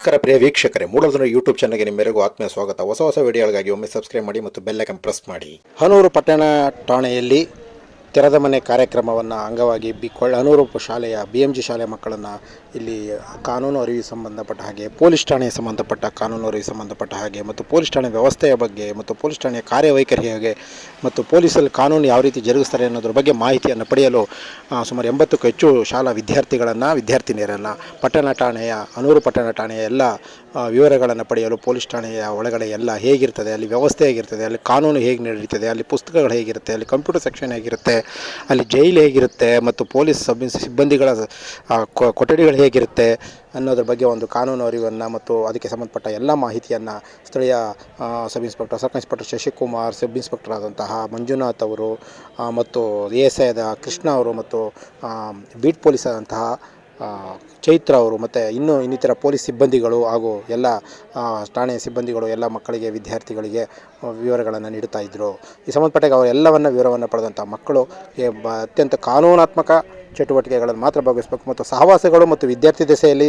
ನಮಸ್ಕಾರ ಪ್ರಿಯ ವೀಕ್ಷಕರೇ ಮೂಡಲ್ದನ ಯೂಟ್ಯೂಬ್ ಚಾನಲ್ಗೆ ನಿಮ್ಮೆಲ್ಲರಿಗೂ ಆತ್ಮೀಯ ಸ್ವಾಗತ. ಹೊಸ ಹೊಸ ವಿಡಿಯೋಗಳಿಗಾಗಿ ಒಮ್ಮೆ ಸಬ್ಸ್ಕ್ರೈಬ್ ಮಾಡಿ ಮತ್ತು ಬೆಲ್ಲೈಕನ್ ಪ್ರೆಸ್ ಮಾಡಿ. ಹನೂರು ಪಟ್ಟಣ ಠಾಣೆಯಲ್ಲಿ ತೆರೆದ ಮನೆ ಕಾರ್ಯಕ್ರಮವನ್ನು ಅಂಗವಾಗಿ ಬಿ ಹನೂರು ಶಾಲೆಯ ಬಿ ಎಂ ಜಿ ಶಾಲೆಯ ಮಕ್ಕಳನ್ನು ಇಲ್ಲಿ ಕಾನೂನು ಅರಿವಿಗೆ ಸಂಬಂಧಪಟ್ಟ ಹಾಗೆ, ಪೊಲೀಸ್ ಠಾಣೆಗೆ ಸಂಬಂಧಪಟ್ಟ ಕಾನೂನು ಅರಿವಿಗೆ ಸಂಬಂಧಪಟ್ಟ ಹಾಗೆ, ಮತ್ತು ಪೊಲೀಸ್ ಠಾಣೆ ವ್ಯವಸ್ಥೆಯ ಬಗ್ಗೆ, ಮತ್ತು ಪೊಲೀಸ್ ಠಾಣೆಯ ಕಾರ್ಯವೈಖರಿಯ ಬಗ್ಗೆ ಮತ್ತು ಪೊಲೀಸಲ್ಲಿ ಕಾನೂನು ಯಾವ ರೀತಿ ಜರುಗಿಸ್ತಾರೆ ಅನ್ನೋದ್ರ ಬಗ್ಗೆ ಮಾಹಿತಿಯನ್ನು ಪಡೆಯಲು ಸುಮಾರು ಎಂಬತ್ತಕ್ಕೂ ಹೆಚ್ಚು ಶಾಲಾ ವಿದ್ಯಾರ್ಥಿಗಳನ್ನು, ವಿದ್ಯಾರ್ಥಿನಿಯರನ್ನು, ಪಟ್ಟಣ ಠಾಣೆಯ, ಅನೂರು ಪಟ್ಟಣ ಠಾಣೆಯ ಎಲ್ಲ ವಿವರಗಳನ್ನು ಪಡೆಯಲು ಪೊಲೀಸ್ ಠಾಣೆಯ ಒಳಗಡೆ ಎಲ್ಲ ಹೇಗಿರ್ತದೆ, ಅಲ್ಲಿ ವ್ಯವಸ್ಥೆ ಹೇಗಿರ್ತದೆ, ಅಲ್ಲಿ ಕಾನೂನು ಹೇಗೆ ನಡೀತದೆ, ಅಲ್ಲಿ ಪುಸ್ತಕಗಳು ಹೇಗಿರುತ್ತೆ, ಅಲ್ಲಿ ಕಂಪ್ಯೂಟರ್ ಸೆಕ್ಷನ್ ಹೇಗಿರುತ್ತೆ, ಅಲ್ಲಿ ಜೈಲು ಹೇಗಿರುತ್ತೆ, ಮತ್ತು ಪೊಲೀಸ್ ಸಬ್, ಸಿಬ್ಬಂದಿಗಳ ಕೊಠಡಿಗಳು ಹೇಗಿರುತ್ತೆ ಅನ್ನೋದ್ರ ಬಗ್ಗೆ ಒಂದು ಕಾನೂನು ಅರಿವನ್ನು ಮತ್ತು ಅದಕ್ಕೆ ಸಂಬಂಧಪಟ್ಟ ಎಲ್ಲ ಮಾಹಿತಿಯನ್ನು ಸ್ಥಳೀಯ sub inspector sub inspector Shashikumar, sub inspector ಆದಂತಹ ಮಂಜುನಾಥ್ ಅವರು ಮತ್ತು ಎ ಎಸ್ ಐ ಕೃಷ್ಣ ಅವರು ಮತ್ತು ಬೀಟ್ ಪೊಲೀಸ್ ಆದಂತಹ ಚೈತ್ರ ಅವರು ಮತ್ತು ಇನ್ನೂ ಇನ್ನಿತರ ಪೊಲೀಸ್ ಸಿಬ್ಬಂದಿಗಳು ಹಾಗೂ ಎಲ್ಲ ಠಾಣೆಯ ಸಿಬ್ಬಂದಿಗಳು, ಎಲ್ಲ ಮಕ್ಕಳಿಗೆ, ವಿದ್ಯಾರ್ಥಿಗಳಿಗೆ ವಿವರಗಳನ್ನು ನೀಡುತ್ತಾ ಇದ್ದರು ಈ ಸಂಬಂಧಪಟ್ಟಾಗ ಅವರು ಎಲ್ಲವನ್ನು ವಿವರವನ್ನು ಪಡೆದಂಥ ಮಕ್ಕಳು ಅತ್ಯಂತ ಕಾನೂನಾತ್ಮಕ ಚಟುವಟಿಕೆಗಳನ್ನು ಮಾತ್ರ ಭಾಗವಹಿಸಬೇಕು. ಮತ್ತು ಸಹವಾಸಗಳು ಮತ್ತು ವಿದ್ಯಾರ್ಥಿ ದೆಸೆಯಲ್ಲಿ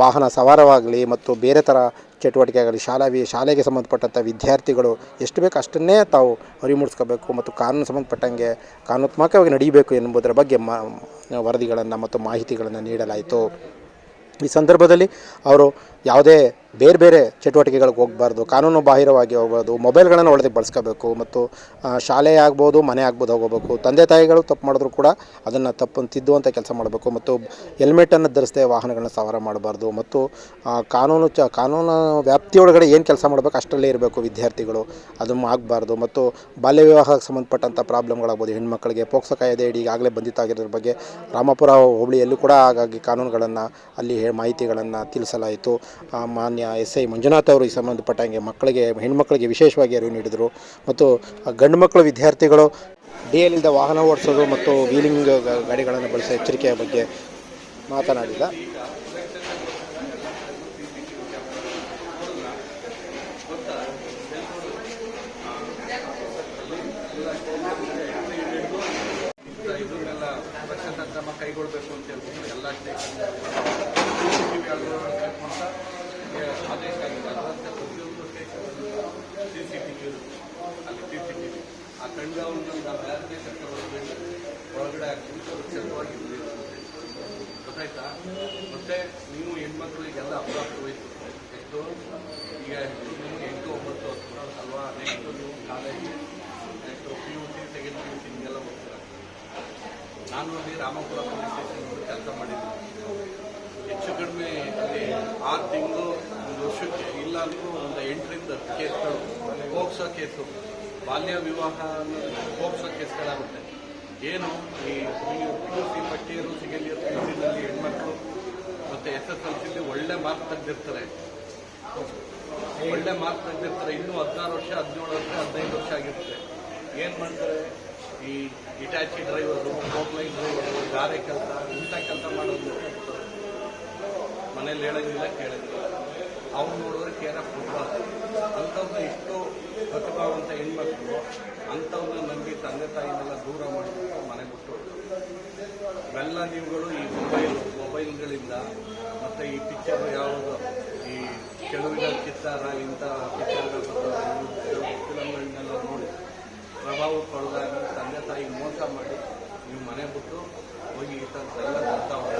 ವಾಹನ ಸವಾರವಾಗಲಿ ಮತ್ತು ಬೇರೆ ಥರ ಚಟುವಟಿಕೆಯಾಗಲಿ ಶಾಲಾ ವಿ ಶಾಲೆಗೆ ಸಂಬಂಧಪಟ್ಟಂಥ ವಿದ್ಯಾರ್ಥಿಗಳು ಎಷ್ಟು ಬೇಕು ಅಷ್ಟನ್ನೇ ತಾವು ಅರಿವು ಮೂಡಿಸ್ಕೋಬೇಕು ಮತ್ತು ಕಾನೂನು ಸಂಬಂಧಪಟ್ಟಂಗೆ ಕಾನೂನಾತ್ಮಕವಾಗಿ ನಡೀಬೇಕು ಎಂಬುದರ ಬಗ್ಗೆ ಮಾ, ವರದಿಗಳನ್ನು ಮತ್ತು ಮಾಹಿತಿಗಳನ್ನು ನೀಡಲಾಯಿತು. ಈ ಸಂದರ್ಭದಲ್ಲಿ ಅವರು ಯಾವುದೇ ಬೇರೆ ಬೇರೆ ಚಟುವಟಿಕೆಗಳಿಗೆ ಹೋಗಬಾರ್ದು, ಕಾನೂನು ಬಾಹಿರವಾಗಿ ಹೋಗ್ಬಾರ್ದು, ಮೊಬೈಲ್ಗಳನ್ನು ಒಳಗೆ ಬಳಸ್ಕೋಬೇಕು ಮತ್ತು ಶಾಲೆ ಆಗ್ಬೋದು, ಮನೆ ಆಗ್ಬೋದು, ಹೋಗಬೇಕು. ತಂದೆ ತಾಯಿಗಳು ತಪ್ಪು ಮಾಡಿದ್ರು ಕೂಡ ಅದನ್ನು ತಪ್ಪನ್ನು ತಿದ್ದುವಂಥ ಕೆಲಸ ಮಾಡಬೇಕು ಮತ್ತು ಹೆಲ್ಮೆಟನ್ನು ಧರಿಸದೆ ವಾಹನಗಳನ್ನ ಸವಾರ ಮಾಡಬಾರ್ದು ಮತ್ತು ಕಾನೂನು ಚ, ಕಾನೂನು ವ್ಯಾಪ್ತಿಯೊಳಗಡೆ ಏನು ಕೆಲಸ ಮಾಡಬೇಕು ಅಷ್ಟರಲ್ಲೇ ಇರಬೇಕು ವಿದ್ಯಾರ್ಥಿಗಳು. ಅದನ್ನು ಆಗಬಾರ್ದು ಮತ್ತು ಬಾಲ್ಯ ವಿವಾಹಕ್ಕೆ ಸಂಬಂಧಪಟ್ಟಂಥ ಪ್ರಾಬ್ಲಮ್ಗಳಾಗ್ಬೋದು. ಹೆಣ್ಮಕ್ಳಿಗೆ ಪೋಕ್ಸೋ ಕಾಯ್ದೆ ಅಡಿ ಈಗಾಗಲೇ ಬಂಧಿತಾಗಿರೋದ್ರ ಬಗ್ಗೆ ರಾಮಪುರ ಹೋಬಳಿಯಲ್ಲೂ ಕೂಡ ಹಾಗಾಗಿ ಕಾನೂನುಗಳನ್ನು ಅಲ್ಲಿ ಮಾಹಿತಿಗಳನ್ನು ತಿಳಿಸಲಾಯಿತು. ಮಾನ್ಯ ಎಸ್ ಐ ಮಂಜುನಾಥ್ ಅವರು ಈ ಸಂಬಂಧಪಟ್ಟಂಗೆ ಮಕ್ಕಳಿಗೆ, ಹೆಣ್ಮಕ್ಳಿಗೆ ವಿಶೇಷವಾಗಿ ಅರಿವು ನೀಡಿದರು. ಮತ್ತು ಗಂಡು ಮಕ್ಕಳು ವಿದ್ಯಾರ್ಥಿಗಳು ಡಿ ಎಲ್ ವಾಹನ ಓಡಿಸೋದು ಮತ್ತು ವೀಲಿಂಗ್ ಗಾಡಿಗಳನ್ನು ಬಳಸೋ ಎಚ್ಚರಿಕೆಯ ಬಗ್ಗೆ ಮಾತನಾಡಿದ ಇದನ್ನೆಲ್ಲ ರಕ್ಷಣಾ ಕ್ರಮ ಕೈಗೊಳ್ಳಬೇಕು ಅಂತ ಹೇಳ್ಬಿಟ್ಟು ಎಲ್ಲ ಆದೇಶ ಆಗಿದೆ ಅದರಂತೆ ಪ್ರತಿಯೊಂದು station C C T V ಅಲ್ಲಿ ಸಿ ಸಿ ಟಿ ವಿ ಆ ಕಣ್ಗಾವಲನ್ನು ನಾವು ಯಾರನ್ನೇ ಕರ್ಕೊಂಡು ಒಳಗಡೆ ಹಾಕಿ ಸುರಕ್ಷಿತವಾಗಿ ಇರಬೇಕು ಗೊತ್ತಾಯ್ತಾ ಮತ್ತೆ ನೀವು ಹೆಣ್ಮಕ್ಳಿಗೆಲ್ಲ ಅಪ್ರಾಪ್ತ ವಯಸ್ಸು ಎಷ್ಟು ಈಗ ನಿಮ್ಗೆ ಎಂಟು, ಒಂಬತ್ತು ಹತ್ತು ಅಲ್ವಾ? ನೆಕ್ಸ್ಟ್ ನೀವು college next P U C second P U C ಹಿಂಗೆಲ್ಲ ಹೋಗ್ತೀರ? ನಾನು ಅಲ್ಲಿ ರಾಮಪುರ ಪೊಲೀಸ್ ಸ್ಟೇಷನ್ ಕೆಲಸ ಮಾಡಿದ್ದೆ ಹೆಚ್ಚು ಕಡಿಮೆ ಅಲ್ಲಿ ಆರು ತಿಂಗಳು, ಒಂದು ವರ್ಷಕ್ಕೆ ಇಲ್ಲ ಅಂದ್ರೂ ಒಂದು ಎಂಟರಿಂದ ಕೇಸ್ಗಳು, ಹೋಗ್ಸೋ ಕೇಸು. ಬಾಲ್ಯ ವಿವಾಹ ಹೋಗ್ಸೋ ಕೇಸ್ಗಳಾಗುತ್ತೆ. ಏನು ಈ P U C first year P U ಸಿನಲ್ಲಿ ಹೆಣ್ಮಕ್ಳು ಮತ್ತು ಎಸ್ ಎಸ್ ಎಲ್ ಸಿಲಿ ಒಳ್ಳೆ ಮಾರ್ಕ್ ತೆಗೆದಿರ್ತಾರೆ. ಒಳ್ಳೆ ಮಾರ್ಕ್ ತೆಗೆದಿರ್ತಾರೆ. ಇನ್ನೂ ಹದಿನಾರು ವರ್ಷ, ಹದಿನೇಳು ವರ್ಷ, ಹದಿನೈದು ವರ್ಷ ಆಗಿರುತ್ತೆ. ಏನು ಮಾಡ್ತಾರೆ? ಈ ಇಟಾಚಿ ಡ್ರೈವರು ಲೈನ್ ಡ್ರೈವರು, ಗಾರೆ ಕೆಲಸ, ಇಂಥ ಕೆಲಸ ಮಾಡೋದು ಮನೇಲಿ ಹೇಳೋದಿಲ್ಲ ಕೇಳೋದಿಲ್ಲ ಅವ್ರು ನೋಡಿದ್ರೆ ಕೇರ ಫುಟ್ಬಾಲ್. ಅಂಥವ್ರನ್ನ ಇಷ್ಟು ಪ್ರತಿಭಾವಂತ ಹೆಣ್ಮಕ್ಳು ಅಂಥವ್ರನ್ನ ನಂಬಿ ತಂದೆ ತಾಯಿನೆಲ್ಲ ದೂರ ಮಾಡಿಬಿಟ್ಟು ಮನೆ ಬಿಟ್ಟು ಬೆಲ್ಲ ನೀವುಗಳು ಈ ಮೊಬೈಲ್ ಮೊಬೈಲ್ಗಳಿಂದ ಮತ್ತು ಈ ಪಿಕ್ಚರ್ ಯಾವುದು, ಈ ಕೆಲವಿನ ಚಿತ್ತಾರ, ಇಂಥ ಪಿಕ್ಚರ್ಗಳು ಫಿಲಮ್ಗಳನ್ನೆಲ್ಲ ನೋಡಿ ಪ್ರಭಾವಕ್ಕೊಳಗಾಗಿ ತಂದೆ ತಾಯಿ ಮೋಸ ಮಾಡಿ ನೀವು ಮನೆ ಬಿಟ್ಟು ಹೋಗಿ ಈ ಥರದ್ದೆಲ್ಲ ಬರ್ತಾವೆ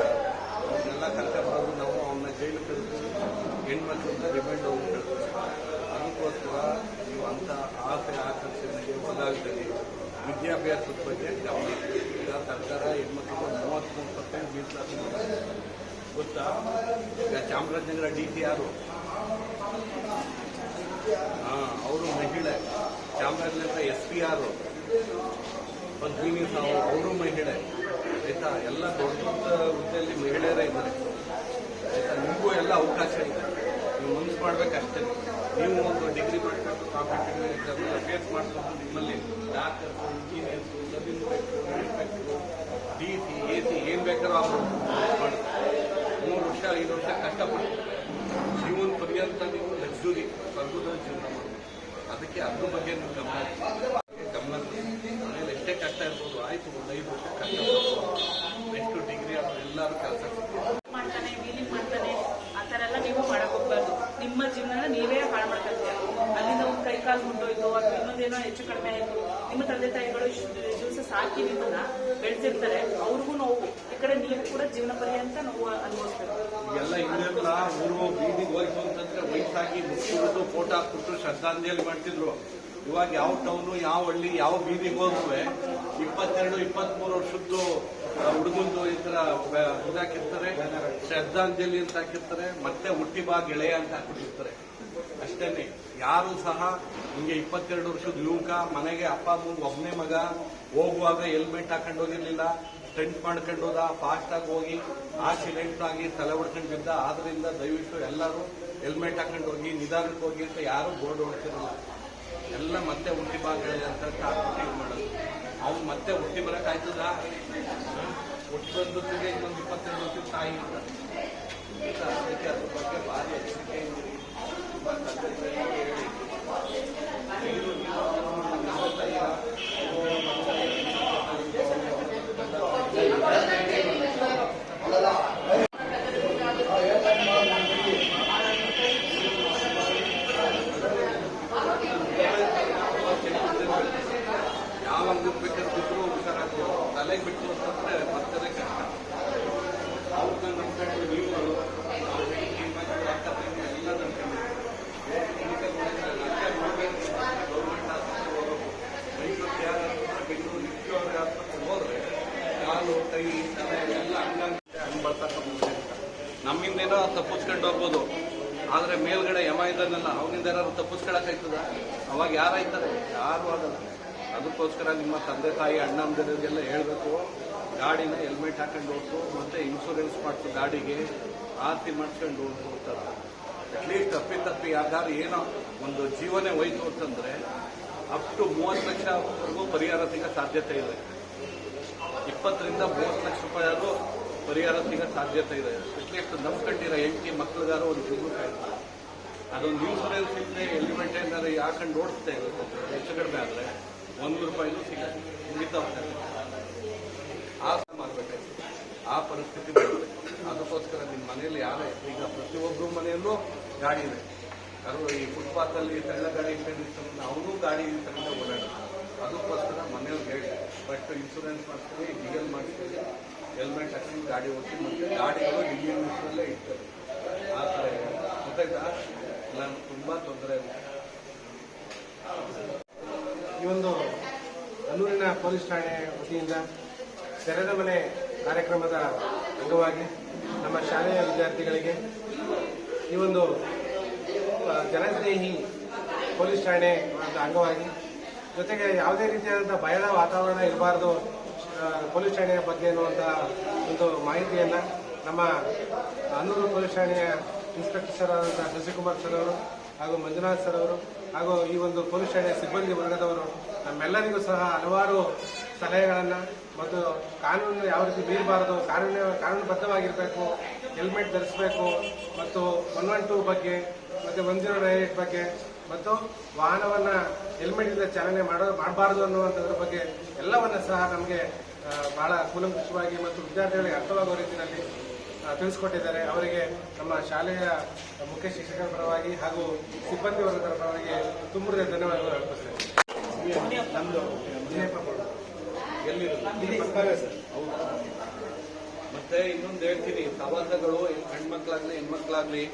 ಅವನ್ನೆಲ್ಲ ಕರ್ಕ ಬರೋದು ನಾವು ಅವನ್ನ ಜೈಲು ಕಳಿಸ್ತೀವಿ ಹೆಣ್ಮಕ್ಳಿಂದ ರಿಮೈಂಡ್ ಹೋಗಿ ಕಳಿಸ್ತೀವಿ ಅದಕ್ಕೋಸ್ಕರ ನೀವು ಅಂಥ ಆಸೆ ಆಕರ್ಷಣೆಗೆ ಒಳಗಾಗ್ತೀರಿ ವಿದ್ಯಾಭ್ಯಾಸದ ಬಗ್ಗೆ ಗಮನ ಇಡಿ. ಈಗ ಸರ್ಕಾರ ಹೆಣ್ಮಕ್ಳಿಗೆ ಮೂವತ್ತ್ಮೂರು ಪರ್ಸೆಂಟ್ ಮೀಸಲಾತಿ ಮಾಡಿದೆ. ಗೊತ್ತಾ ಈಗ ಚಾಮರಾಜನಗರ ಡಿ ಪಿ ಆರ್ ಅವರು ಮಹಿಳೆ. ಚಾಮರಾಜನಗರ ಎಸ್ ಪಿ ಆರು ಪದ್ಮಿನಿ ಸಾವು ಅವರು ಮಹಿಳೆ. ಆಯ್ತಾ? ಎಲ್ಲ ದೊಡ್ಡ ದೊಡ್ಡ ಹುದ್ದೆಯಲ್ಲಿ ಮಹಿಳೆಯರೇ ಇದ್ದಾರೆ. ಆಯ್ತಾ? ನಿಮಗೂ ಎಲ್ಲ ಅವಕಾಶ ಇದೆ. ನೀವು ಮನಸ್ಸು ಮಾಡ್ಬೇಕಷ್ಟೇ. ನೀವು ಒಂದು ಡಿಗ್ರಿ ಮಾಡಬೇಕು ಕಾಂಪಿಟೇಟಿವ್ ಎಕ್ಸಾಮ್ ಫೇಸ್ ಮಾಡ್ಕೊಂಡು ನಿಮ್ಮಲ್ಲಿ doctors engineers sub inspector inspector D C A C ಏನು ಬೇಕಾದ್ರೂ ಆಗ್ಬೋದು. ಐದು ವರ್ಷ ಕಷ್ಟಪಟ್ಟು ಜೀವನ ಪರ್ಯಂತ ನೀವು ಲಕ್ಸುರಿ ಸ್ವರ್ಗದ ಜೀವನ ಅದಕ್ಕೆ ಅದ್ರ ಬಗ್ಗೆ ನೀವು ಗಮನ. ಗಮನ. ಆಮೇಲೆ ಎಷ್ಟೇ ಕಷ್ಟ ಇರ್ಬೋದು, ಆಯ್ತು, ಒಂದು ಐದು ವರ್ಷ ಕಷ್ಟ ನೆಕ್ಸ್ಟ್ ಡಿಗ್ರಿ ಆದ್ರೂ ಎಲ್ಲರೂ ಕೆಲಸ ಮಾಡ್ತಾನೆ ವೀಲಿಂಗ್ ಮಾಡ್ತಾನೆ ಆ ಥರ ಎಲ್ಲ ಹೆಚ್ಚು ಕಡಿಮೆ ಆಯಿತು. ನಿಮ್ಮ ತಂದೆ ತಾಯಿಗಳು ದಿವಸ ಸಾಕಿ ನಿಮ್ಮನ್ನ ಬೆಳೆಸಿರ್ತಾರೆ. ಅವ್ರಿಗೂ ನೋವು. ಈ ಕಡೆ ನೀವು ಕೂಡ ಜೀವನ ಪರ್ಯಂತ ನೋವು ಅನುಭವಿಸ್ಬೇಕು ಎಲ್ಲ ಬೀದಿಗೆ ಅಂತಂದ್ರೆ ಫೋಟೋ ಶ್ರದ್ಧಾಂಜಲಿ ಮಾಡ್ತಿದ್ರು. ಇವಾಗ ಯಾವ ಟೌನು ಯಾವ ಹಳ್ಳಿ, ಯಾವ ಬೀದಿಗೆ ಹೋದ್ರೆ ಇಪ್ಪತ್ತೆರಡು, ಇಪ್ಪತ್ಮೂರು ವರ್ಷದ್ದು ಹುಡುಗಂದು ಈ ಬ- ಇದಾಕಿರ್ತಾರೆ. ಶ್ರದ್ಧಾಂಜಲಿ ಅಂತ ಹಾಕಿರ್ತಾರೆ. ಮತ್ತೆ ಹುಟ್ಟಿ ಬಾ ಗೆಳೆಯ ಅಂತ ಹಾಕ್ಬಿಟ್ಟಿರ್ತಾರೆ. ಅಷ್ಟೇನೆ ಯಾರು ಸಹ ಹಿಂಗೆ ಇಪ್ಪತ್ತೆರಡು ವರ್ಷದ ಯುವಕ, ಮನೆಗೆ ಅಪ್ಪ ಅಮ್ಮ ಒಬ್ಬನೇ ಮಗ, ಹೋಗುವಾಗ ಹೆಲ್ಮೆಟ್ ಹಾಕೊಂಡು ಹೋಗಿರ್ಲಿಲ್ಲ ಸ್ಟೆಂಟ್ ಮಾಡ್ಕೊಂಡು ಹೋದ ಫಾಸ್ಟ್ ಆಗಿ ಹೋಗಿ ಆಕ್ಸಿಡೆಂಟ್ ಆಗಿ ತಲೆ ಹೊಡ್ಕೊಂಡು ಬಿದ್ದ. ಆದ್ರಿಂದ ದಯವಿಟ್ಟು ಎಲ್ಲರೂ ಹೆಲ್ಮೆಟ್ ಹಾಕೊಂಡು ಹೋಗಿ, ನಿಧಾನಕ್ಕೆ ಹೋಗಿ ಅಂತ ಯಾರು ಬೋರ್ಡ್ ಹೊಡ್ತಿರಲ್ಲ. ಎಲ್ಲ ಮತ್ತೆ ಹುಟ್ಟಿ ಬಾಗಿಲ್ಲ ಅಂತ ಇದು ಮಾಡೋದು. ಅವ್ನು ಮತ್ತೆ ಹುಟ್ಟಿ ಬರಕ್ ಆಯ್ತದ? ಹುಟ್ಟಿ ಬಂದಿಗೆ ಇನ್ನೊಂದು ಇಪ್ಪತ್ತೆರಡು ವರ್ಷದ ತಾಯಿ ಅಂತ ಅದ್ರ ಬಗ್ಗೆ ಭಾರಿ ಎಚ್ಚರಿಕೆ ಇದ್ದೀರಿ ತುಂಬಾ ತಂದೆ ತಾಯಿಗೆ ಹೇಳಿ ನೀರು ನೀರು ನಮ್ಮ ತಾಯಿಯ ಯಾವ ಅಂಗಕ್ಕೆ ಬೇಕಾದ್ರೂ ಹುಷಾರಾಗ್ಬೋದು ತಲೆಗೆ ಬಿಟ್ಟು ಅಂತಂದ್ರೆ ಬರ್ತದೆ ಕಷ್ಟ ಅವ್ರನ್ನ ನಂಬ್ಕೊಂಡು ನೀವು ಅವ್ರ ಹೆಂಡತಿ, ಮಕ್ಕಳು, ಅಕ್ಕ ತಂಗಿ ಎಲ್ಲ ನಂಬ್ಕೊಂಡು ಕ್ಲಿನಿಕಲ್ ಗೌರ್ಮೆಂಟ್ ಆಸ್ಪತ್ರೆ ಹೋಗೋದು ಮೈಸೂರು ಕೆ ಆರ್ ಆಸ್ಪತ್ರೆ ಬೆಂಗಳೂರು ನಿತ್ಯವ್ರ ಆಸ್ಪತ್ರೆ ಹೋದ್ರೆ ಕಾಲು ಕೈ ತಲೆ ಎಲ್ಲ ಹಂಗಂಗೆ ಹಂಗೆ ಬರ್ತಕ್ಕ ನಮ್ಮಿಂದೇನೋ ತಪ್ಪಿಸ್ಕೊಂಡು ಹೋಗ್ಬೋದು ಆದರೆ ಮೇಲ್ಗಡೆ ಯಮ ಇದ್ದಾನಲ್ಲ ಅವನಿಂದ ಏನಾದ್ರು ತಪ್ಪಿಸ್ಕೊಳಕ್ಕಾಯ್ತದ? ಅವಾಗ ಯಾರಾಯ್ತಾರೆ ಯಾರು ಆಗಲ್ಲ. ಅದಕ್ಕೋಸ್ಕರ ನಿಮ್ಮ ತಂದೆ ತಾಯಿ ಅಣ್ಣಂದಿರಿಗೆಲ್ಲ ಹೇಳಬೇಕು. ಗಾಡಿನ ಹೆಲ್ಮೆಟ್ ಹಾಕೊಂಡು ಹೋಗ್ತು ಮತ್ತೆ ಇನ್ಶೂರೆನ್ಸ್ ಮಾಡ್ತು ಗಾಡಿಗೆ. ಆರ್ತಿ ಮಾಡ್ಕೊಂಡು ಹೋಗ್ತು ಅಂತಾರೆ ಅಟ್ಲೀಸ್ಟ್ ತಪ್ಪಿ ತಪ್ಪಿ ಯಾವ್ದಾದ್ರು ಏನೋ ಒಂದು ಜೀವನೇ ಹೋಯ್ತು ಅಂತಂದ್ರೆ ಅಪ್ ಟು ಮೂವತ್ತು ಲಕ್ಷವರೆಗೂ ಪರಿಹಾರ ಸಿಗೋ ಸಾಧ್ಯತೆ ಇದೆ. ಇಪ್ಪತ್ತರಿಂದ ಮೂವತ್ತು ಲಕ್ಷ ರೂಪಾಯಿ ಪರಿಹಾರ ಸಿಗೋ ಸಾಧ್ಯತೆ ಇದೆ. ಅಟ್ಲೀಸ್ಟ್ ಕಂಡಿರೋ ಹೆಂಡತಿ ಮಕ್ಳಿಗಾರು ಒಂದು ಜೀವ ಕಾಯ್ತಾರೆ. ಅದೊಂದು ಇನ್ಸೂರೆನ್ಸ್ ಇಲ್ಲದೆ ಎಲಿಮೆಂಟ್ ಏನಾದ್ರು ಹಾಕೊಂಡು ಓಡಿಸ್ತಾ ಹೆಚ್ಚು ಕಡಿಮೆ ಆದರೆ ಒಂದು ರೂಪಾಯಿನೂ ಸಿಗಲ್ಲ. ಮುಗಿತಾ ಆ ಆ ಪರಿಸ್ಥಿತಿ ಬರುತ್ತೆ. ಅದಕ್ಕೋಸ್ಕರ ನಿಮ್ಮ ಮನೆಯಲ್ಲಿ ಯಾರೇ ಈಗ ಪ್ರತಿಯೊಬ್ಬರು ಮನೆಯಲ್ಲೂ ಗಾಡಿ ಇದೆ. ಅದು ಈ ಫುಟ್ಪಾತ್ ಅಲ್ಲಿ ಸಣ್ಣ ಗಾಡಿ ಇಟ್ಕೊಂಡಿರ್ತಾರಲ್ಲ ಅವನು ಗಾಡಿ ತಗೊಂಡು ಓಡಾಡ ಅದಕ್ಕೋಸ್ಕರ ಮನೆಯವ್ರಿಗೆ ಹೇಳಿ ಬಟ್ ಇನ್ಶೂರೆನ್ಸ್ ಮಾಡ್ತೀವಿ ಡಿಎಲ್ ಮಾಡಿಸ್ತೀವಿ ಹೆಲ್ಮೆಟ್ ಹಾಕಿ ಗಾಡಿ ಓಡಿಸಿ ಮತ್ತೆ ಗಾಡಿಗಳು ಮಿಷನಲ್ಲೇ ಇರ್ತಾರೆ ಆ ಥರ. ಗೊತ್ತಾಯ್ತಾ? ನಾನು ತುಂಬ ತೊಂದರೆ ಈ ಒಂದು ಅಲ್ಲೂರಿನ ಪೊಲೀಸ್ ಠಾಣೆ ವತಿಯಿಂದ ತೆರೆದ ಮನೆ ಕಾರ್ಯಕ್ರಮದ ಅಂಗವಾಗಿ ನಮ್ಮ ಶಾಲೆಯ ವಿದ್ಯಾರ್ಥಿಗಳಿಗೆ ಈ ಒಂದು ಜನಸ್ನೇಹಿ ಪೊಲೀಸ್ ಠಾಣೆ ಅಂಗವಾಗಿ ಜೊತೆಗೆ ಯಾವುದೇ ರೀತಿಯಾದಂಥ ಭಯದ ವಾತಾವರಣ ಇರಬಾರ್ದು ಪೊಲೀಸ್ ಠಾಣೆಯ ಬಗ್ಗೆ ಅನ್ನುವಂಥ ಒಂದು ಮಾಹಿತಿಯನ್ನು ನಮ್ಮ ಅನ್ನೂರು ಪೊಲೀಸ್ ಠಾಣೆಯ ಇನ್ಸ್ಪೆಕ್ಟರ್ ಸರ್ ಆದಂಥ ಶಶಿಕುಮಾರ್ ಸರ್ ಅವರು ಹಾಗೂ ಮಂಜುನಾಥ್ ಸರ್ ಅವರು ಹಾಗೂ ಈ ಒಂದು ಪೊಲೀಸ್ ಠಾಣೆಯ ಸಿಬ್ಬಂದಿ ವರ್ಗದವರು ನಮ್ಮೆಲ್ಲರಿಗೂ ಸಹ ಹಲವಾರು ಸಲಹೆಗಳನ್ನು ಮತ್ತು ಕಾನೂನು ಯಾವ ರೀತಿ ಬೀರಬಾರದು ಕಾನೂನು, ಕಾನೂನುಬದ್ಧವಾಗಿರಬೇಕು, ಹೆಲ್ಮೆಟ್ ಧರಿಸಬೇಕು ಮತ್ತು ಒನ್ ಒನ್ ಟೂ ಬಗ್ಗೆ ಮತ್ತು ಒನ್ ಜೀರೋ ನೈನ್ ಏಟ್ ಬಗ್ಗೆ ಮತ್ತು ವಾಹನವನ್ನು ಹೆಲ್ಮೆಟ್ ಇಂದ ಚಾಲನೆ ಮಾಡೋ, ಮಾಡಬಾರದು ಅನ್ನುವಂಥದ್ರ ಬಗ್ಗೆ ಎಲ್ಲವನ್ನ ಸಹ ನಮಗೆ ಬಹಳ ಕೂಲಂಕುಷವಾಗಿ ಮತ್ತು ವಿದ್ಯಾರ್ಥಿಗಳಿಗೆ ಅರ್ಥವಾಗುವ ರೀತಿಯಲ್ಲಿ ತಿಳಿಸಿಕೊಟ್ಟಿದ್ದಾರೆ. ಅವರಿಗೆ ನಮ್ಮ ಶಾಲೆಯ ಮುಖ್ಯ ಶಿಕ್ಷಕರ ಪರವಾಗಿ ಹಾಗೂ ಸಿಬ್ಬಂದಿ ವರ್ಗದ ಪರವಾಗಿ ತುಂಬಿದ ಧನ್ಯವಾದಗಳು ಅರ್ಪಿಸ್ತೇನೆ. ಮತ್ತೆ ಇನ್ನೊಂದು ಹೇಳ್ತೀನಿ ಸವಾಸಗಳು ಹೆಣ್ಮಕ್ಳಾಗ್ಲಿ ಹೆಣ್ಮಕ್ಳಾಗ್ಲಿ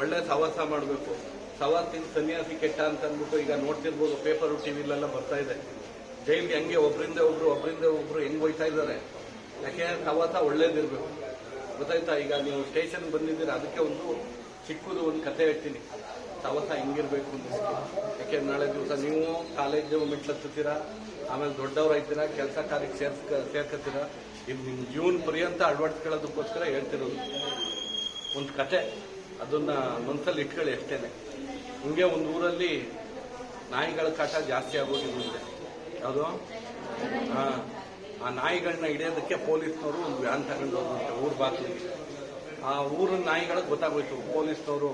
ಒಳ್ಳೆ ಸವಾಸ ಮಾಡಬೇಕು. ಸವಾಸಿನ ಸನ್ಯಾಸಿ ಕೆಟ್ಟ ಅಂತ ಅಂದ್ಬಿಟ್ಟು ಈಗ ನೋಡ್ತಿರ್ಬೋದು ಪೇಪರ್ ಟಿವಿಲೆಲ್ಲ ಬರ್ತಾ ಇದೆ. ಜೈಲ್ಗೆ ಹಂಗೆ ಒಬ್ಬರಿಂದ ಒಬ್ರು ಒಬ್ಬರಿಂದ ಒಬ್ರು ಹೆಂಗ್ ಹೋಯ್ತಾ ಇದ್ದಾರೆ? ಯಾಕೆ? ತವತ ಒಳ್ಳೇದಿರ್ಬೇಕು. ಗೊತ್ತಾಯ್ತಾ? ಈಗ ನೀವು ಸ್ಟೇಷನ್ ಬಂದಿದ್ದೀರಾ, ಅದಕ್ಕೆ ಒಂದು ಚಿಕ್ಕದು ಒಂದು ಕತೆ ಹೇಳ್ತೀನಿ. ತವತ ಹೆಂಗಿರ್ಬೇಕು ಅಂತ. ಯಾಕೆ? ನಾಳೆ ದಿವಸ ನೀವು ಕಾಲೇಜು ಮೆಟ್ಲತ್ತೀರಾ ಆಮೇಲೆ ದೊಡ್ಡವರಾಯ್ತೀರಾ ಕೆಲಸ ಕಾರ್ಯಕ್ಕೆ ಸೇರ್ಸ್ಕ ಸೇರ್ಕತ್ತೀರಾ? ಇದು ನಿಮ್ಮ ಜೀವನ ಪರ್ಯಂತ ಅಳವಡಿಸ್ಕೊಳ್ಳೋದಕ್ಕೋಸ್ಕರ ಹೇಳ್ತಿರೋದು. ಒಂದು ಕತೆ. ಅದನ್ನ ಮನಸ್ಸಲ್ಲಿ ಇಟ್ಕೊಳ್ಳಿ ಅಷ್ಟೇನೆ. ಹಿಂಗೆ ಒಂದು ಊರಲ್ಲಿ ನಾಯಿಗಳ ಕಾಟ ಜಾಸ್ತಿ ಆಗೋದಿಲ್ಲ ಮುಂದೆ. ಯಾವುದು? ಆ ನಾಯಿಗಳನ್ನ ಹಿಡಿಯೋದಕ್ಕೆ ಪೊಲೀಸ್ನವರು ಒಂದು ವ್ಯಾನ್ ತಗೊಂಡು ಹೋಗುತ್ತೆ ಊರು ಬಾಗಿಲಿಗೆ. ಆ ಊರಿನ ನಾಯಿಗಳಿಗೆ ಗೊತ್ತಾಗೋಯ್ತು, ಪೊಲೀಸ್ನವರು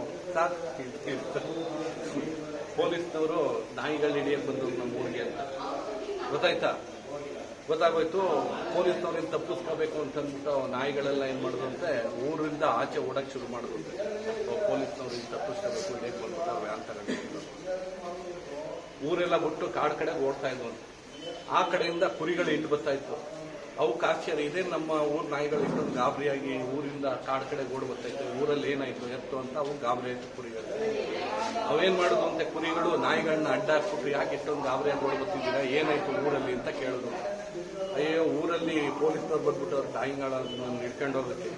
ಪೊಲೀಸ್ನವರು ನಾಯಿಗಳನ್ನ ಹಿಡಿಯಕ್ಕೆ ಬಂದರು ನಮ್ಮ ಊರಿಗೆ ಅಂತ. ಗೊತ್ತಾಯ್ತಾ? ಗೊತ್ತಾಗೋಯ್ತು ಪೊಲೀಸ್ನವ್ರಿಂದ ತಪ್ಪಿಸ್ಕೋಬೇಕು ಅಂತಂದ್ಬಿಟ್ಟು ನಾಯಿಗಳೆಲ್ಲ ಏನ್ ಅಂತ ಊರಿಂದ ಆಚೆ ಓಡಕ್ ಶುರು ಮಾಡಿದ್ರು ಪೊಲೀಸ್ನವ್ರಿಂದ ತಪ್ಪಿಸ್ಕೋಬೇಕು ಹಿಡಿಯಕ್ಕೆ ಬಂದ್ಬಿಟ್ಟು ವ್ಯಾನ್ ತಗೊಂಡು ಊರೆಲ್ಲ ಬಿಟ್ಟು ಕಾಡು ಕಡೆಗೆ ಓಡ್ತಾ ಅಂತ ಆ ಕಡೆಯಿಂದ ಕುರಿಗಳು ಹಿಂಡು ಬರ್ತಾ ಇತ್ತು. ಅವು ಆಶ್ಚರ್ಯ ಇದೇ ನಮ್ಮ ಊರ್ ನಾಯಿಗಳು ಇಷ್ಟೊಂದು ಗಾಬರಿಯಾಗಿ ಊರಿಂದ ಕಾಡು ಕಡೆ ಓಡ್ ಬರ್ತಾ ಇತ್ತು. ಊರಲ್ಲಿ ಏನಾಯ್ತು, ಎತ್ತು ಅಂತ ಅವು ಗಾಬರಿ ಆಯ್ತು ಕುರಿಗಳು. ಅವೇನ್ ಮಾಡುದು ಅಂತ ಕುರಿಗಳು ನಾಯಿಗಳನ್ನ ಅಡ್ಡ ಹಾಕ್ಬಿಟ್ಟು ಯಾಕೆ ಇಷ್ಟೊಂದು ಗಾಬರಿಯಾಗಿ ಓಡ್ ಬರ್ತಿದ್ದೀರಾ, ಏನಾಯ್ತು ಊರಲ್ಲಿ ಅಂತ ಕೇಳಿದ್ರು ಅಯ್ಯೋ, ಊರಲ್ಲಿ ಪೊಲೀಸ್ನವ್ರು ಬಂದ್ಬಿಟ್ಟು ಅವ್ರ ನಾಯಿಗಳನ್ನ ಹಿಡ್ಕೊಂಡು ಹೋಗುತ್ತೆ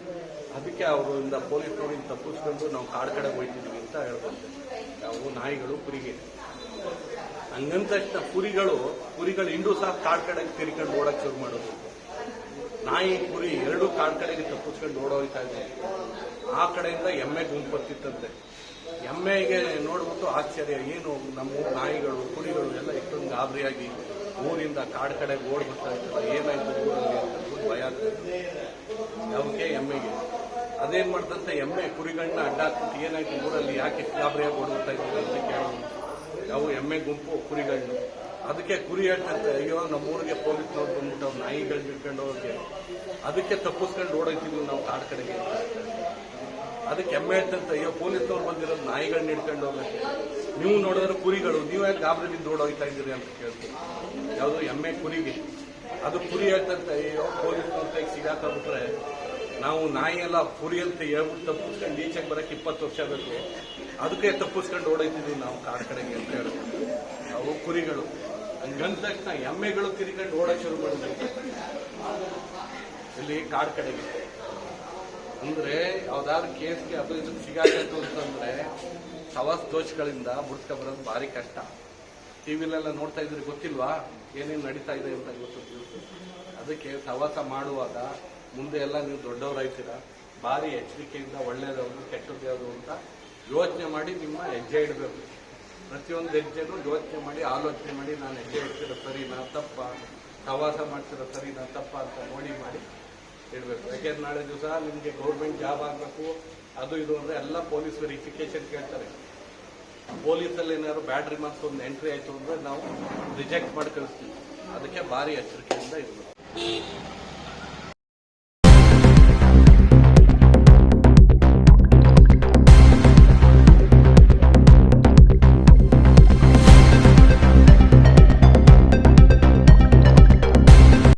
ಅದಕ್ಕೆ ಅವರಿಂದ ಪೊಲೀಸ್ನವ್ರಿಂದ ತಪ್ಪಿಸ್ಕೊಂಡು ನಾವು ಕಾಡು ಕಡೆ ಹೋಯ್ತಿದ್ವಿ ಅಂತ ಹೇಳ್ಬೋದು. ಅವು ನಾಯಿಗಳು ಕುರಿಗೆ. ಹಂಗಂದ ತಕ್ಷಣ ಕುರಿಗಳು ಕುರಿಗಳು ಇಂಡು ಸಹ ಕಾಡ್ ಕಡೆಗೆ ತಿರ್ಕೊಂಡು ಓಡಕ್ಕೆ ಶುರು ಮಾಡೋದು. ನಾಯಿ, ಕುರಿ ಎರಡು ಕಾಡ್ ಕಡೆಗೆ ತಪ್ಪಿಸ್ಕೊಂಡು ಓಡೋಯ್ತಾ ಇದೆ. ಆ ಕಡೆಯಿಂದ ಎಮ್ಮೆ ಗುಂಪು ಬರ್ತಿತ್ತಂತೆ ಎಮ್ಮೆಗೆ ನೋಡ್ಬಿಟ್ಟು ಆಶ್ಚರ್ಯ, ಏನು ನಮ್ಮ ನಾಯಿಗಳು, ಕುರಿಗಳು ಎಲ್ಲ ಇಷ್ಟೊಂದು ಗಾಬರಿಯಾಗಿ ಊರಿಂದ ಕಾಡ್ ಕಡೆಗೆ ಓಡ್ ಬರ್ತಾ ಇರ್ತದೆ ಏನಾಯ್ತು ಅಂತ ಭಯ ಆಗ್ತದೆ ಯಾವಕ್ಕೆ ಎಮ್ಮೆಗೆ. ಅದೇನ್ ಮಾಡ್ದಂತೆ ಎಮ್ಮೆ ಕುರಿಗಳನ್ನ ಅಡ್ಡಾಕ್ಬಿಟ್ಟು ಏನಾಯ್ತು ಊರಲ್ಲಿ, ಯಾಕೆ ಗಾಬರಿಯಾಗಿ ಓಡ್ಬಿಡ್ತಾ ಇದ್ದಾರೆ ಅಂತ ಕೇಳೋದು. ಯಾವ ಎಮ್ಮೆ ಗುಂಪು ಕುರಿಗಳು ಅದಕ್ಕೆ ಕುರಿ ಹೇಳ್ತಂತೆ, ಅಯ್ಯೋ ನಮ್ಮ ಊರಿಗೆ ಪೊಲೀಸ್ನವ್ರು ಬಂದ್ಬಿಟ್ಟು ಅವ್ರು ನಾಯಿಗಳು ಹಿಡ್ಕೊಂಡು ಹೋಗಿ. ಅದಕ್ಕೆ ತಪ್ಪಿಸ್ಕೊಂಡು ಓಡೋಗ್ತಿದ್ವಿ ನಾವು ಕಾಡ್ ಕಡೆಗೆ. ಅದಕ್ಕೆ ಎಮ್ಮೆ ಹೇಳ್ತಂತೆ, ಅಯ್ಯೋ, ಪೊಲೀಸ್ನವ್ರು ಬಂದಿರೋದು ನಾಯಿಗಳನ್ನ ಹಿಡ್ಕೊಂಡು ಹೋಗಕ್ಕೆ ನೀವು ನೋಡಿದ್ರೆ ಕುರಿಗಳು, ನೀವೇ ಗಾಬರಿ ಬಿದ್ದು ಓಡೋಗ್ತಾ ಇದ್ದೀರಿ ಅಂತ ಕೇಳ್ತೀವಿ. ಯಾವುದು ಎಮ್ಮೆ ಕುರಿಗೆ. ಅದು ಕುರಿ ಹೇಳ್ತಂತೆ, ಅಯ್ಯೋ, ಪೊಲೀಸ್ನವ್ರ ಕೈಗೆ ಸಿಗಾಕೊಂಡ್ಬಿಟ್ರೆ ನಾವು ನಾಯಿ ಎಲ್ಲ ಕುರಿ ಅಂತ ಹೇಳ್ಬಿಟ್ಟು ತಪ್ಪಿಸ್ಕೊಂಡು ಈಚೆಗೆ ಬರಕ್ಕೆ ಇಪ್ಪತ್ತು ವರ್ಷ ಬೇಕು ಅದಕ್ಕೆ ತಪ್ಪಿಸ್ಕೊಂಡು ಓಡೈತಿದ್ವಿ ನಾವು ಕಾಡ್ ಕಡೆಗೆ ಅಂತ ಹೇಳ್ಬೋದು ಅವು ಕುರಿಗಳು. ಹಂಗಂದ ತಕ್ಷಣ ಎಮ್ಮೆಗಳು ತಿರ್ಕೊಂಡು ಓಡಕ್ಕೆ ಶುರು ಮಾಡಿದ್ವಿ ಇಲ್ಲಿ ಕಾಡ್ ಕಡೆಗೆ. ಅಂದ್ರೆ ಯಾವ್ದಾದ್ರು ಕೇಸ್ಗೆ ಅದು ಇದು ಸಿಗಾಕತ್ತು ಅಂತಂದ್ರೆ ಸವಾಸ್ ದೋಷಗಳಿಂದ ಬುಡ್ಕ ಬರೋದು ಭಾರಿ ಕಷ್ಟ. ಟಿವಿಲೆಲ್ಲ ನೋಡ್ತಾ ಇದ್ರೆ ಗೊತ್ತಿಲ್ವಾ? ಏನೇನು ನಡೀತಾ ಇದೆ ಅಂತ ಗೊತ್ತು ಅದಕ್ಕೆ ಸವಾಸ ಮಾಡುವಾಗ ಮುಂದೆ ಎಲ್ಲ ನೀವು ದೊಡ್ಡವರಾಯ್ತೀರಾ ಭಾರಿ ಎಚ್ಚರಿಕೆಯಿಂದ ಒಳ್ಳೇದವರು ಕೆಟ್ಟದ್ದು ಯಾವುದು ಅಂತ ಯೋಚನೆ ಮಾಡಿ ನಿಮ್ಮ ಹೆಜ್ಜೆ ಇಡಬೇಕು. ಪ್ರತಿಯೊಂದು ಹೆಜ್ಜೆನೂ ಯೋಚನೆ ಮಾಡಿ, ಆಲೋಚನೆ ಮಾಡಿ, ನಾನು ಹೆಜ್ಜೆ ಇಡ್ತಿರೋ ಸರಿನಾ ತಪ್ಪ ಪ್ರವಾಸ ಮಾಡ್ತಿರೋ ಸರಿನಾ ತಪ್ಪ ಅಂತ ನೋಡಿ ಮಾಡಿ ಇಡಬೇಕು. ಯಾಕೆಂದ್ರೆ ನಾಳೆ ದಿವಸ ನಿಮಗೆ ಗೌರ್ಮೆಂಟ್ ಜಾಬ್ ಆಗಬೇಕು, ಅದು ಇದು ಅಂದರೆ ಎಲ್ಲ ಪೊಲೀಸ್ ವೆರಿಫಿಕೇಶನ್ ಕೇಳ್ತಾರೆ. ಪೊಲೀಸಲ್ಲಿ ಏನಾದ್ರು ಬ್ಯಾಡ್ ರಿಮಾರ್ಕ್ಸ್ ಒಂದು ಎಂಟ್ರಿ ಆಯಿತು ಅಂದರೆ ನಾವು ರಿಜೆಕ್ಟ್ ಮಾಡಿ ಕಳಿಸ್ತೀವಿ ಅದಕ್ಕೆ ಭಾರಿ ಎಚ್ಚರಿಕೆಯಿಂದ ಇರಬೇಕು.